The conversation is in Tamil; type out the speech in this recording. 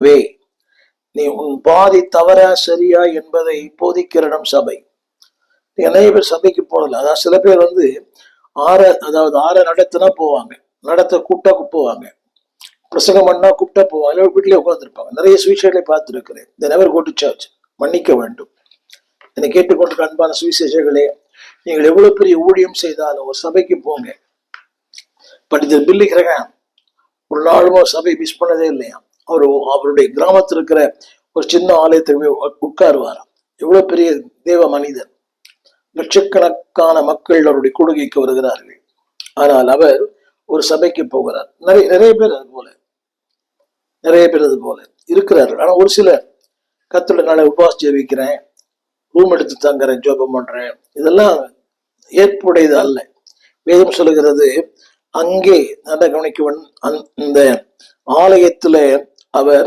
வே நீ உன் பாதி தவறா சரியா என்பதை போதிக்கிறடம் சபை. நிறைய பேர் சபைக்கு போறதில்ல அதாவது சில பேர் வந்து ஆற அதாவது ஆற நடத்தினா போவாங்க. நடத்த கூப்பிட்டா போவாங்க பிரசங்கம் பண்ணா கூப்பிட்டா போவாங்க. இல்லை வீட்டிலே உட்காந்துருப்பாங்க நிறைய சுவிசேஷங்களை பார்த்துருக்கிறேன். இந்த நெவர் கோட்டு சர்ச் மன்னிக்க வேண்டும். என்னை கேட்டுக்கொண்டிருக்க அன்பான சுவிசேஷர்களே நீங்கள் எவ்வளவு பெரிய ஊழியம் செய்தாலும் ஒரு சபைக்கு போங்க. படித்த பில்லி கிரகம். ஒரு நாளும் ஒரு சபை மிஸ் பண்ணதே இல்லையா? அவர் அவருடைய கிராமத்தில் இருக்கிற ஒரு சின்ன ஆலயத்தை உட்காருவார். எவ்வளவு பெரிய தேவ மனிதன் லட்சக்கணக்கான மக்கள் அவருடைய கொடுகைக்கு வருகிறார்கள். ஆனால் அவர் ஒரு சபைக்கு போகிறார். நிறைய நிறைய பேர் அது போல. நிறைய பேர் அது போல இருக்கிறார்கள். ஆனா ஒரு சிலர் கத்தோட நாளை உபவாஸ் ஜெபிக்கிறேன். ரூம் எடுத்து தங்குறேன். ஜோபம் பண்றேன். இதெல்லாம் ஏற்புடையது அல்ல. வேதம் சொல்லுகிறது அங்கே நல்ல கவனிக்கவன். அந்த ஆலயத்துல அவர்